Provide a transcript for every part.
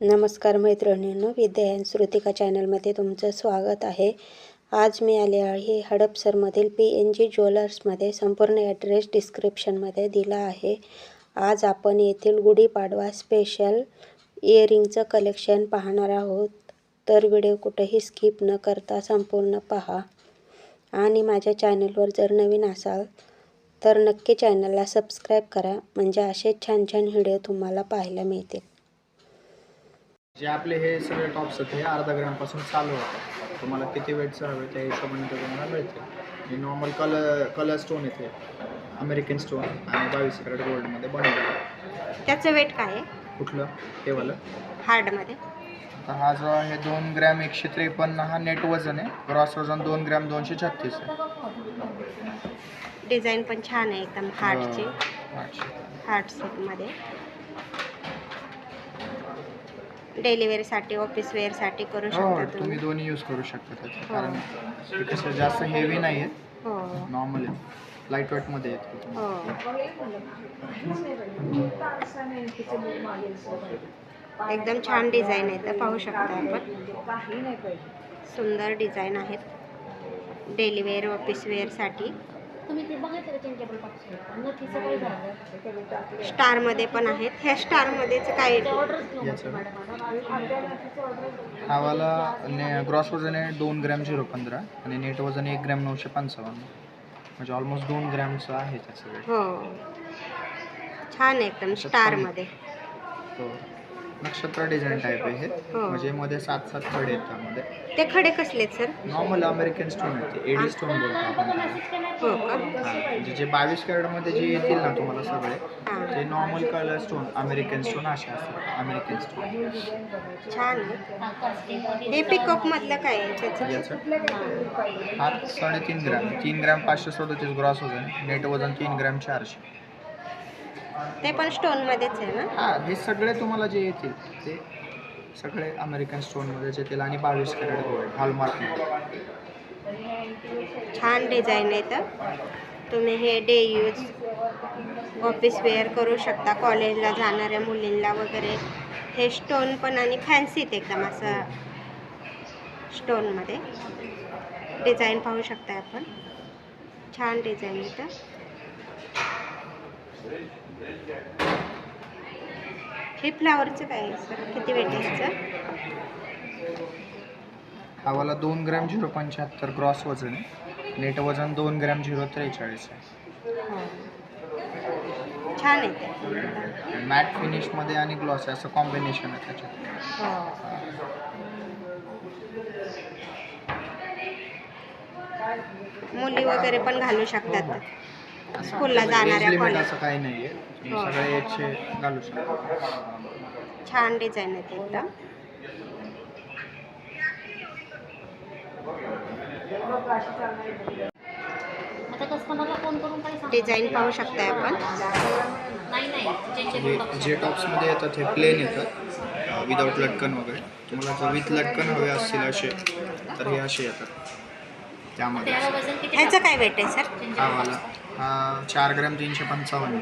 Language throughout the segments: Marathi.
नमस्कार मैत्रिणींनो विद्या श्रुतिका चॅनलमध्ये तुमचं स्वागत आहे. आज मी आले आहे हडपसरमधील पी एन जी ज्वेलर्समध्ये. संपूर्ण ॲड्रेस डिस्क्रिप्शनमध्ये दिला आहे. आज आपण येथील गुढीपाडवा स्पेशल इयरिंगचं कलेक्शन पाहणार आहोत. तर व्हिडिओ कुठेही स्किप न करता संपूर्ण पहा. आणि माझ्या चॅनलवर जर नवीन असाल तर नक्की चॅनलला सबस्क्राईब करा. म्हणजे असे छान छान व्हिडिओ तुम्हाला पाहायला मिळतील. जे आपले हे सगळे टॉप्स आहेत हे अर्धा ग्रॅमपासून चालू होतात. तुम्हाला किती वेटचं हवे त्या हिशोबाने ते तुम्हाला मिळते हे नॉर्मल कलर कलर स्टोन येते अमेरिकन स्टोन आणि बावीस कॅरेट गोल्डमध्ये बनवलं. त्याचं वेट काय आहे? कुठलं? हे वालं. हार्डमध्ये आता हा जो आहे दोन ग्रॅम एकशे त्रेपन्न हा नेट वजन आहे. क्रॉस वजन दोन ग्रॅम दोनशे छत्तीस आहे. डिझाईन पण छान आहे एकदम हार्टची. हार्ट सेटमध्ये डेली वेअरसाठी ऑफिस वेअरसाठी करू हो शकता तुम्ही तुम्ही. दोन्ही यूज करू शकता त्याचं. हो. कारण ते कसं जास्त हेवी नाही आहेत हो. नॉर्मल आहे. लाइट वेटमध्ये आहेत ते. हो. एकदम छान डिझाईन आहे तर पाहू शकता आपण. सुंदर डिझाईन आहेत. डेली वेअर ऑफिस वेअरसाठी तुम्ही ते बघितलं नथीचं काय झालं स्टारमध्ये पण आहेत. ह्या स्टारमध्येच काय ते ऑर्डरच घेऊ याचं? मॅडम. हा वाला ने ग्रॉस वजन आहे दोन ग्रॅम झिरो पंधरा आणि नेट वजन एक ग्रॅम नऊशे पंचावन्न. म्हणजे ऑलमोस्ट दोन ग्रॅमचं आहे त्याचं वेट हो. छान आहे एकदम स्टारमध्ये. तो नक्षत्र डिझाईन टाईप आहे हे. हो. म्हणजे मध्ये सात सात खडे आहेत त्यामध्ये. ते खडे कसले आहेत सर? नॉर्मल अमेरिकन स्टोन आहे ते. एडी स्टोन बोलतो आपण त्याला. हो का? हा, म्हणजे जे बावीस कॅरेटमध्ये जे येतील ना तुम्हाला सगळे हां. ते normal colour stone American stone असे असतात. अमेरिकन स्टोन छान आहे. हे मधलं काय आहे त्याचं हा साडेतीन ग्रॅम. तीन ग्रॅम पाचशे सदतीस ग्रॉस वजन. नेट वजन तीन ग्रॅम चारशे. ते पण स्टोन मध्येच आहे ना? हा हे सगळे तुम्हाला जे येतील ते सगळे अमेरिकन स्टोनमध्येच येतील आणि बावीस कॅरेट गोल्ड हॉलमार्क. छान डिझाईन आहे तर. तुम्ही हे डे यूज ऑफिस वेअर करू शकता कॉलेजला जाणाऱ्या मुलींना वगैरे. हे स्टोन पण आणि फॅन्सीत एकदम असं स्टोनमध्ये. डिझाईन पाहू शकता आपण. छान डिझाईन तर. हे फ्लावरचं काय सर? किती वेट आहे ह्याचं? हा वाला दोन ग्रॅम झिरो पंच्याहत्तर ग्रॉस वजन आहे. नेट वजन दोन ग्रॅम झिरो त्रेचाळीस आहे. हो. छान आहे मॅट फिनिशमध्ये आणि ग्लॉस आहे असं कॉम्बिनेशन आहे त्याच्यात. हो. मुली वगैरे पण घालू शकतात. स्कूलला जाणाऱ्या लिमिट कॉलेज असं काही नाही आहे तुम्ही हो. सगळे एकशे घालू शकता. छान डिझाईन आहे ते एकदम. आता कस्टमरला फोन करून काय सांग डिझाईन पाहू शकताय आपण. नाही नाही. चेंजेबल हे जे टॉप्समध्ये येतात हे प्लेन येतात. विदाऊट लटकन वगैरे. तुम्हाला जर विथ लटकन हवे असतील असे तर हे असे येतात. त्यामध्ये त्याला वजन किती ह्याचं काय वेट आहे सर हा वाला हा चार ग्रॅम तीनशे पंचावन्न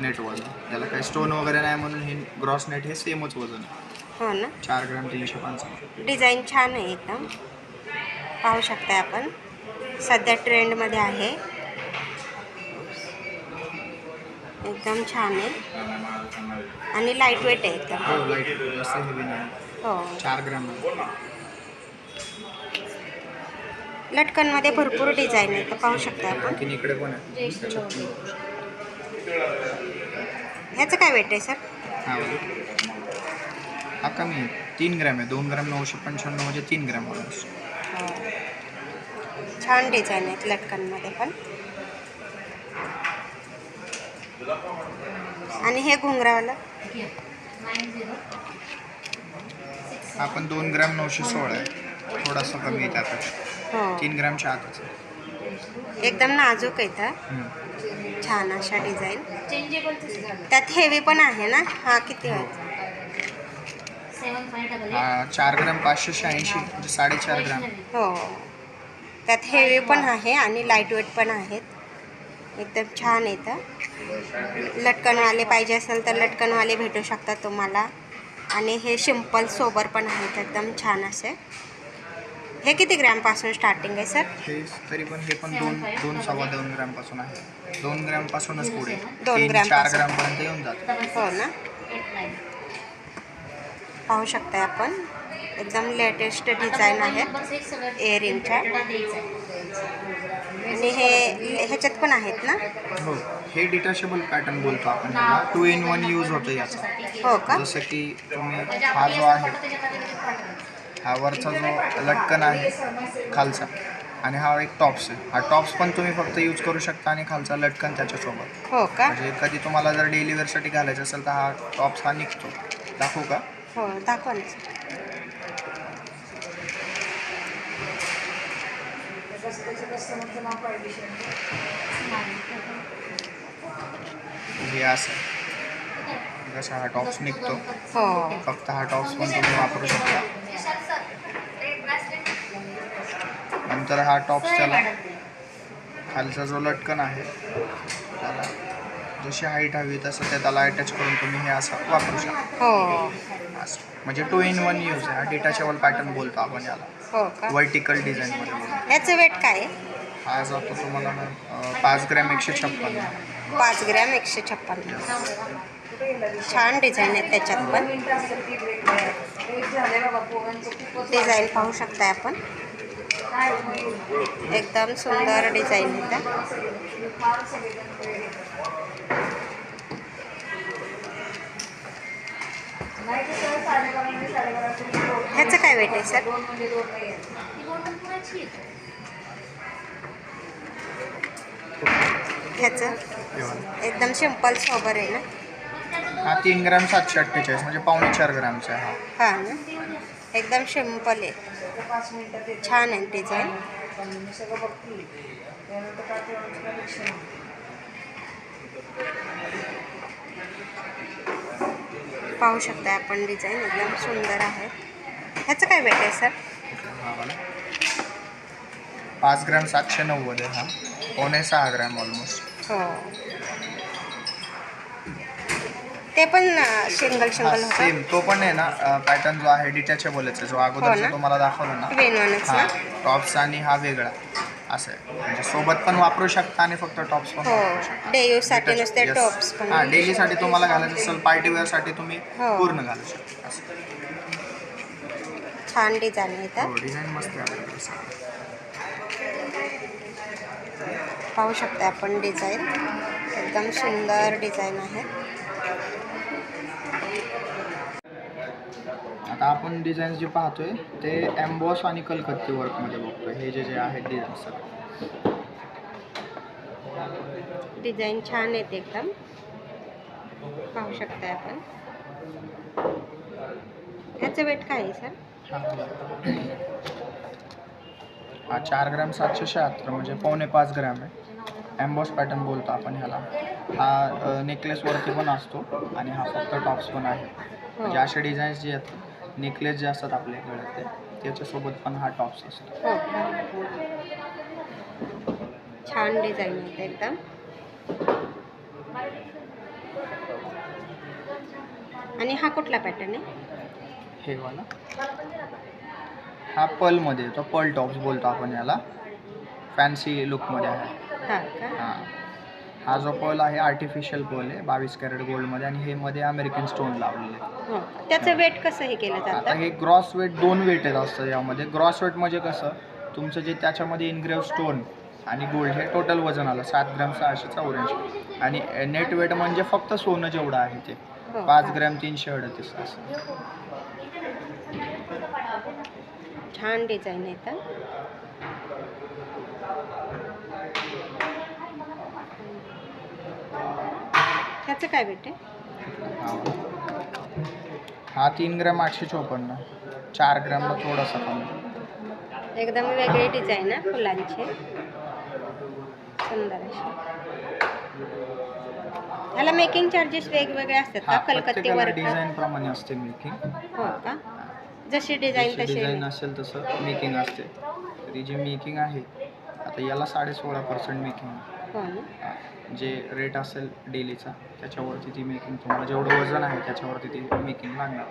नेट वजन. त्याला काही स्टोन वगैरे नाही म्हणून हे ग्रॉस नेट हे सेमच वजन आहे. हो ना. चार ग्रॅम तीनशे पंचावन्न. डिझाईन छान आहे एकदम. पाहू शकताय आपण. सध्या ट्रेंडमध्ये आहे. एकदम छान आहे. आणि लाइट वेट आहे एकदम. हो लाइट जास्त हेवी नाही. हो. चार ग्रॅम लटकनमध्ये भरपूर डिझाईन आहे तर पाहू शकता आपण. इकडे पण. ह्याचं काय वेट आहे सर हा हा कमी तीन ग्रॅम आहे. दोन ग्रॅम नऊशे पंच्याण्णव म्हणजे तीन ग्रॅम ऑलमोस्ट छान डिझाईन आहेत लटकनमध्ये पण. आणि हे घुंगरावाला? नाईन झिरो हा पण दोन ग्रॅम नऊशे सोळा आहे. थोडासा कमी आहे त्यापेक्षा. हो. तीन ग्रॅमच्या आतच आहे. एकदम नाजूक आहे तर. हम्म. छान अशा डिझाईन. त्यात हेवी पण आहे ना? हा किती हा. चार ग्रॅम पाचशे शहाऐंशी म्हणजे साडेचार ग्रॅम. हो. त्यात हेवी पण आहे आणि लाइट वेट पण आहेत. एकदम छान येतं लटकनवाले पाहिजे असेल तर लटकनवाले भेटू शकतात तुम्हाला. आणि हे सिंपल सोबर पण आहेत एकदम छान असे. हे किती ग्रॅमपासून स्टार्टिंग आहे सर हे तरी पण हे पण दोन दोन सव्वा दोन ग्रॅमपासून आहे. दोन ग्रॅम पासूनच पुढे. दोन तीन ग्रॅम चारपासून. ग्रॅम पर्यंत येऊन जात. हो ना? पाहू शकताय आपण. एकदम लेटेस्ट डिझाईन आहेत इयरिंगच्या आणि हे ह्याच्यात पण आहेत ना? हो हे डिटॅचेबल पॅटर्न बोलतो आपण याला. टू इन वन यूज होतो याचा. हो का? जसं की तुम्ही हा जो आहे हा वरचा जो लटकन आहे खालचा आणि हा एक टॉप्स आहे. हा टॉप्स पण तुम्ही फक्त यूज करू शकता आणि खालचा लटकन त्याच्यासोबत. हो का? म्हणजे कधी तुम्हाला जर डेली वेअरसाठी घालायचं असेल तर हा टॉप्स हा निघतो. दाखवू का? हो दाखवा ना. हे असं. जसा हा टॉप्स निघतो. हो. फक्त हा टॉप्स पण तुम्ही वापरू शकता. नंतर हा टॉप्स त्याला खालचा जो लटकन आहे त्याला जशी हाईट हवी तसं ते त्याला अटॅच करून तुम्ही हे असं वापरू शकता. हो. असं. म्हणजे टू इन वन यूज आहे. हा डिटॅचेबल पॅटर्न बोलतो आपण याला. हो का? वर्टिकल डिझाईनमध्ये बोलतो. ह्याचं वेट काय आहे? हा जातो तुम्हाला अं, पाच ग्रॅम एकशे छप्पन्न पाच ग्रॅम एकशे छप्पन्न छान डिझाईन आहेत त्याच्यात पण. डिझाईन पाहू शकताय आपण. एकदम सुंदर डिझाईन त्या ह्याचं काय वेट आहे सर? ह्याचं? एकदम सिंपल सोबर आहे ना? हा तीन ग्रॅम सातशे अठ्ठेचाळीस म्हणजे पावणे चार ग्रॅमचा आहे हा. हां ना? एकदम सिंपल आहे. छान आहे डिझाईन पाहू शकता आपण डिझाईन एकदम सुंदर आहे. ह्याचं काय वेट आहे सर. पाच ग्रॅम सातशे नव्वद आहे हा. पावणे सहा ग्रॅम ऑलमोस्ट हो. ते पण सिंगल होतं. सेम तो पण आहे ना पॅटर्न जो आहे डिटॅचेबलच जो हो अगोदर ना? तुम्हाला दाखवला ना. हा टॉप्स आणि हा वेगळा. असं आहे. म्हणजे सोबत पण वापरू शकता आणि फक्त टॉप्स पण हो. वापरू शकता. डे यूजसाठी नुसते Yes. टॉप्स पण हा डेलीसाठी तुम्हाला घालायचं असेल पार्टी वेअरसाठी तुम्ही हो. पूर्ण घालू शकता. असं छान डिझाईन हो डिझाईन मस्त आहे आपल्याकडे सगळं. पाहू शकता आपण डिझाईन एकदम सुंदर डिझाईन आहे. आता आपण डिझाईन्स जे पाहतोय ते एम्बॉस आणि कलकत्ती वर्कमध्ये बघतोय. हे जे जे आहेत डिझाईन सगळे. डिझाईन छान आहेत एकदम. पाहू शकताय आपण. ह्याचं वेट काय आहे सर हा चार ग्रॅम सातशे शहात्तर म्हणजे पावणे पाच ग्रॅम आहे. एम्बॉस पॅटर्न बोलतो आपण ह्याला. हा नेकलेसवरती पण असतो आणि हा फक्त टॉप्स पण आहे. म्हणजे असे डिझाईन्स जे आहेत नेकलेस जे असतात आपल्या गळ्यातले त्याच्यासोबत पण हा टॉप्स असतो. हो छान डिझाईन आहे एकदम. आणि हा कुठला पॅटर्न आहे? हे वाला. हा पलमध्ये येतो पल टॉप्स बोलतो आपण याला. फॅन्सी लुकमध्ये आहे. हा का? हां. हा जो पल आहे आर्टिफिशियल पल आहे बावीस कॅरेट गोल्डमध्ये आणि हे मध्ये अमेरिकन स्टोन लावलेले आहे. हो त्याचं वेट कसं हे केलं आता जातं हे ग्रॉस वेट दोन वेट आहेत असतं यामध्ये. ग्रॉस वेट म्हणजे कसं? तुमचं जे त्याच्यामध्ये इनग्रेव स्टोन आणि गोल्ड हे टोटल वजन आलं सात ग्रॅम सहाशे चौऱ्याऐंशी. आणि नेट वेट म्हणजे फक्त सोनं जेवढं आहे ते. हो पाच? ग्रॅम तीनशे अडतीस असं. छान डिझाईन आहे तर. ह्याचं काय आहे? हा. तीन ग्रॅम आठशे चोपन्न. चार ग्रॅमला थोडासा कमी. एकदम वेगळी डिझाईन आहे फुलांची. सुंदर अशी. ह्याला मेकिंग चार्जेस वेगवेगळे असतात का? कलकत्ती प्रत्येकाला वर्क डिझाईन प्रमाणे असते मेकिंग हो का? जशी डिझाईन तशी डिझाईन असेल तसं मेकिंग असते. तरी जी मेकिंग आहे आता याला साडे सोळा पर्सेंट मेकिंग हो ना. जे रेट असेल डेलीचा त्याच्यावरती ती मेकिंग तुम्हाला जेवढं वजन आहे त्याच्यावरती ती मेकिंग लागणार.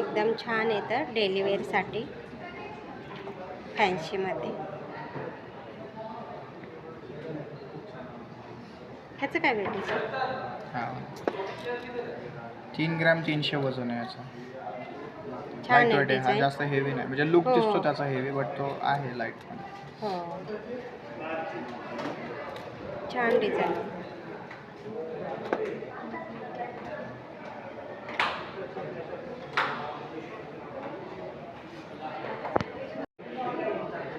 एकदम छान येतं डेली वेअरसाठी फॅन्सीमध्ये ह्याचं काय सर हां. तीन ग्रॅम तीनशे वजन आहे याचा. लाइट वेट आहे हा जास्त हेवी नाही. म्हणजे लुक हो. दिसतो त्याचा हेवी बट तो आहे लाइट हो. छान डिझाईन.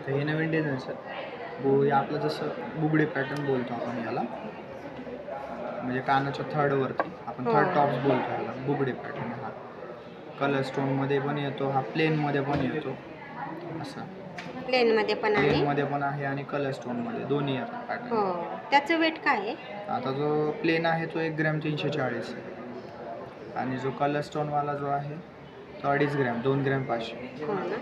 तर हे नवीन डिझाईन सर. बो हे आपलं जसं बुगडी पॅटर्न बोलतो आपण याला. म्हणजे कानाच्या थर्डवरती आपण हो. थर्ड टॉप्स बोलतो याला. बुगडी पॅटर्न हा. कलर स्टोनमध्ये पण येतो हा प्लेनमध्ये पण येतो. असं. प्लेनमध्ये पण आहे. प्लेनमध्ये पण आहे आणि कलर स्टोनमध्ये दोन्ही पॅटर्न हो. त्याचं वेट काय आहे? आता जो प्लेन आहे तो एक ग्रॅम तीनशे चाळीस. आहे आणि जो कलर स्टोनवाला जो आहे तो अडीच ग्रॅम दोन ग्रॅम पाचशे. हो ना.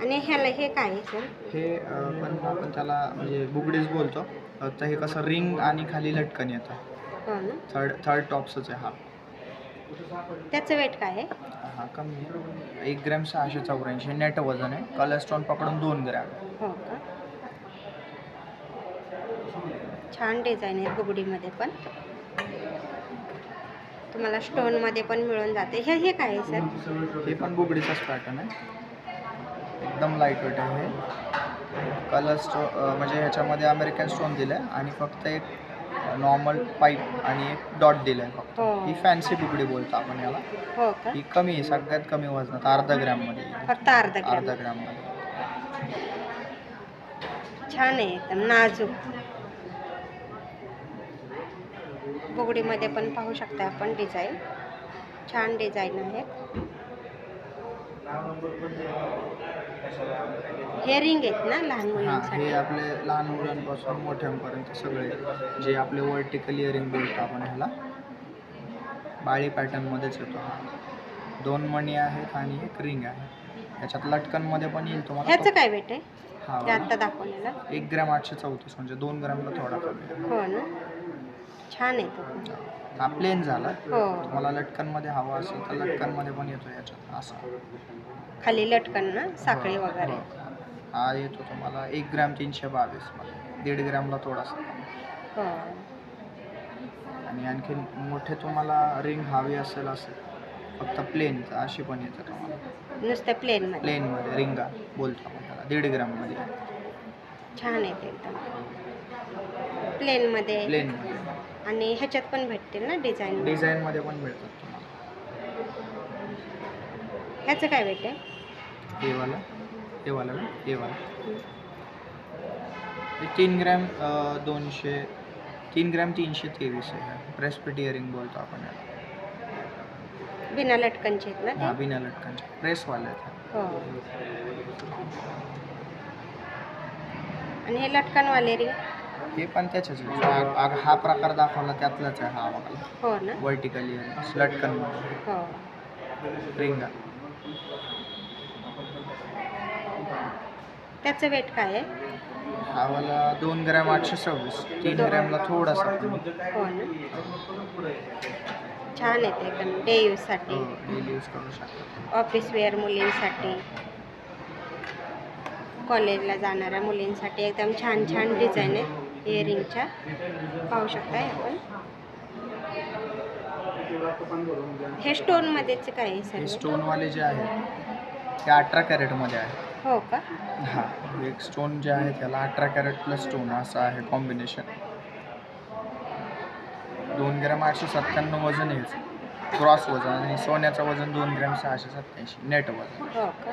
आणि ह्याला हे काय आहे सर हे अ, पण आपण त्याला म्हणजे बुगडीच बोलतो. फक्त हे कसं रिंग आणि खाली लटकन येतं. हो ना. थर्ड थर्ड टॉप्सच आहे हा. त्याचं वेट काय आहे? हा कमी आहे. एक ग्रॅम सहाशे चौऱ्याऐंशी नेट वजन आहे. कलर स्टोन पकडून दोन ग्रॅम. हो का? छान डिझाईन आहे बुगडीमध्ये पण. तुम्हाला स्टोनमध्ये पण मिळून जाते. हे हे काय आहे सर हे पण बुगडीचाच पॅटर्न आहे. एकदम लाइट वेट आहे कलर स्टो म्हणजे ह्याच्यामध्ये अमेरिकन स्टोन दिलं आहे आणि फक्त एक नॉर्मल पाईप आणि एक डॉट दिलं आहे फक्त. हो. ही फॅन्सी बुगडी बोलतो आपण याला. हो का? ही कमी आहे सगळ्यात कमी वजनात अर्धा ग्रॅममध्ये. येईल. फक्त अर्धा ग्रॅम. अर्धा ग्रॅममध्ये. छान आहे एकदम नाजूक. बुगडीमध्ये पण पाहू शकता आपण डिझाईन छान डिझाईन आहे. हे रिंग आहेत ना लहान हां मुलांसाठी? हे आपले लहान मुलांपासून मोठ्यांपर्यंत सगळे जे आपले वर्टिकल इयरिंग बोलतो आपण ह्याला. बाळी पॅटर्नमध्येच येतो हा. दोन मणी आहेत आणि एक रिंग आहे. याच्यात लटकनमध्ये पण येईल तुम्हाला ह्याचं काय वेट आहे? हा ते वाला. आत्ता दाखवलेलं. एक ग्रॅम आठशे चौतीस म्हणजे दोन ग्रॅमला थोडा कमी. हो ना. छान आहे तो. पण. हा प्लेन झाला. हो. तुम्हाला लटकनमध्ये हवा असेल तर लटकनमध्ये पण येतो याच्यात असं. खाली लटकन ना साखळी वगैरे. हो. हा येतो तुम्हाला एक ग्रॅम तीनशे बावीसमध्ये. दीड ग्रॅमला थोडासा. हो. आणि आणखीन मोठे तुम्हाला रिंग हवी असेल असेल फक्त प्लेन अशी पण येते तुम्हाला. नुसतं प्लेनमध्ये प्लेनमध्ये रिंगा बोलतो आपण त्याला दीड ग्राममध्ये छान आहे ते एकदम. प्लेनमध्ये प्लेनमध्ये आणि ह्याच्यात पण भेटतील ना डिझाईन? डिझाईनमध्ये पण मिळतात तुम्हाला. ह्याचं काय वेट आहे हे वाला. हे वाला का? हे वाला. हे तीन ग्रॅम अं, दोनशे तीन ग्रॅम तीनशे तेवीस आहे. प्रेसपिट इयरिंग बोलतो आपण याला. बिना लटकनचे आहेत हा ना बिना लटकनचे. प्रेसवाले आहेत. ते हो. आणि हे लटकनवाले रिंग हे पण त्याच्याच आहे. हा प्रकार दाखवला त्यातलाच आहे हा बघा हो ना? वर्टिकल लटकनमध्ये हो. रिंगा. त्याचं वेट काय आहे? हा वाला दोन ग्रॅम आठशे सव्वीस. तीन ग्रॅमला थोडासा कमी. हो ना? छान आहे ते एकदम डे यूजसाठी डेली यूज करू शकता. ऑफिस वेअर मुलींसाठी. कॉलेजला जाणाऱ्या मुलींसाठी एकदम छान छान डिझाईन आहेत इयरिंगच्या पाहू शकताय आपण. हे स्टोनमध्येच काय आहे हे सर स्टोनवाले जे आहेत ते अठरा कॅरेटमध्ये आहे. हो का? हा एक स्टोन जे आहे त्याला अठरा कॅरेट प्लस स्टोन असं आहे कॉम्बिनेशन. दोन ग्रॅम आठशे सत्त्याण्णव वजन आहे. क्रॉस वजन आणि सोन्याचं वजन दोन ग्रॅम सहाशे सत्त्याऐंशी नेट वजन. हो का?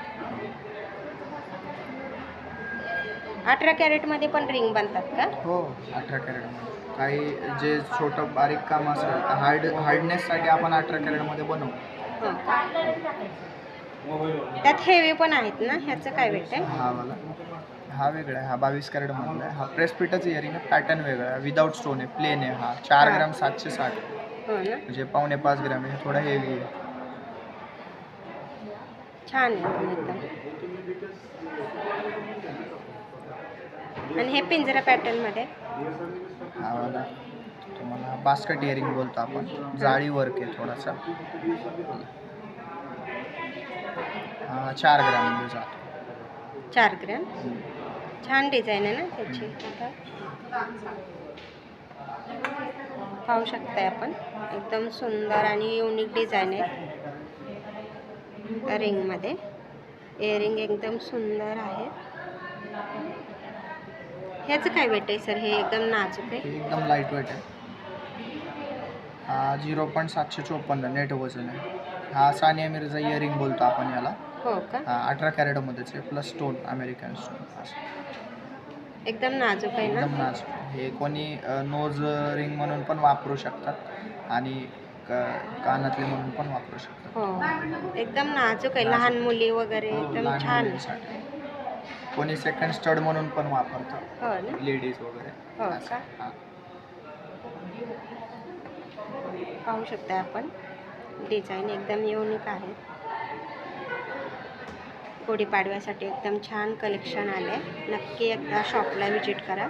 अठरा कॅरेटमध्ये पण रिंग बनतात का? हो अठरा कॅरेटमध्ये. काही जे छोटं बारीक काम असेल हार्ड हार्डनेससाठी आपण अठरा कॅरेटमध्ये बनवू हो. त्यात हेवी पण आहेत ना? ह्याचं काय वेट आहे हा वाला हा वेगळा आहे हा बावीस कॅरेट मधला आहे. हा प्रेसपिटच इयरिंग आहे पॅटर्न वेगळा आहे. विदाऊट स्टोन आहे प्लेन आहे हा. चार. ग्रॅम सातशे साठ. हो म्हणजे पावणे पाच ग्रॅम आहे थोडा हेवी आहे. छान आहे एकदम. आणि हे पिंजरा पॅटर्नमध्ये? हा वाला तुम्हाला बास्केट इयरिंग बोलतो आपण. जाळी वर्क आहे थोडासा. हा चार ग्राम जातो. चार ग्रॅम छान डिझाईन आहे ना त्याची. आता पाहू शकताय आपण. एकदम सुंदर आणि युनिक डिझाईन आहे. रिंगमध्ये इयरिंग एकदम सुंदर आहे. ह्याचं काय वेट आहे सर? हे एकदम नाजूक आहे. हे एकदम लाइट वेट आहे. हा झिरो पॉईंट सातशे चोपन्न नेट वजन आहे. हा सानिया मिर्झा इयरिंग बोलतो आपण याला. हो का? हा अठरा कॅरेटमध्येच आहे प्लस स्टोन अमेरिकन स्टोन असं. एकदम नाजूक आहे ना? एकदम नाच हे कोणी नोज रिंग म्हणून पण वापरू शकतात आणि क- कानातले म्हणून पण वापरू शकतात. हो. एकदम नाजूक आहे. लहान मुली वगैरे एकदम लहान छान. मुलींसाठी. कोणी सेकंड स्टड म्हणून पण वापरतात हो ना? लेडीज वगैरे. हो. का? हा. पाहू शकता आपण. डिझाईन एकदम युनिक आहे. गुढीपाडव्यासाठी एकदम छान कलेक्शन आले नक्की एकदा शॉपला व्हिजिट करा.